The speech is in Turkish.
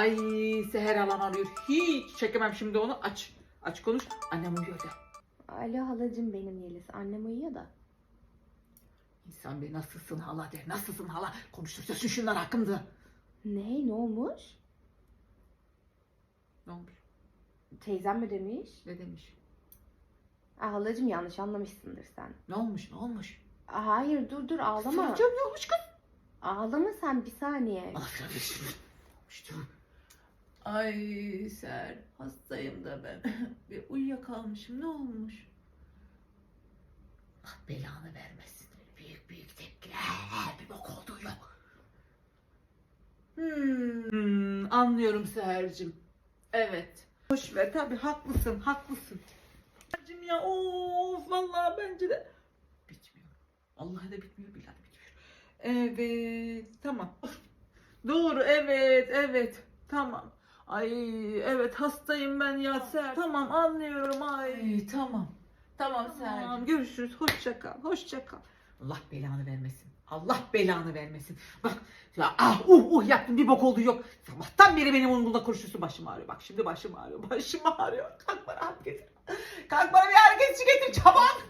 Ay Seher alan arıyor. Hiç çekemem şimdi onu. Aç. Aç konuş. Annem uyuyor de. Alo halacım benim Yeliz. Annem uyuyor da. İnsan bir nasılsın hala der. Nasılsın hala? Konuştursun şunlar hakkında. Ne? Ne olmuş? Ne olmuş? Teyzem mi demiş? Ne demiş? Aa, halacım yanlış anlamışsındır sen. Ne olmuş? Ne olmuş? Aa, hayır dur dur ağlama. Söyleyeceğim ne olmuş kız? Ağlama sen bir saniye. Şey olmuştu. Ay Ser hastayım da ben. bir uyuyakalmışım ne olmuş? Allah belanı vermesin. Büyük büyük tepkiler. Bir bok olduğu yok. Hmm, anlıyorum Seher'cim. Evet. Boş ver tabii haklısın haklısın. Seher'cim ya of vallahi bence de bitmiyor. Vallahi de bitmiyor billahi bitmiyor. Evet tamam. Doğru evet evet tamam. Ay evet hastayım ben ya Ser. Tamam anlıyorum ay. tamam. Tamam Sercim. Görüşürüz. Hoşça kal. Hoşça kal. Allah belanı vermesin. Allah belanı vermesin. Bak ya ah uh uh yaptım bir bok oldu yok. Sabahtan beri benim umurumda kurşusu başım ağrıyor. Bak şimdi başım ağrıyor. Başım ağrıyor. Kalk bana hareket. Kalk bana bir hareket getir çabuk.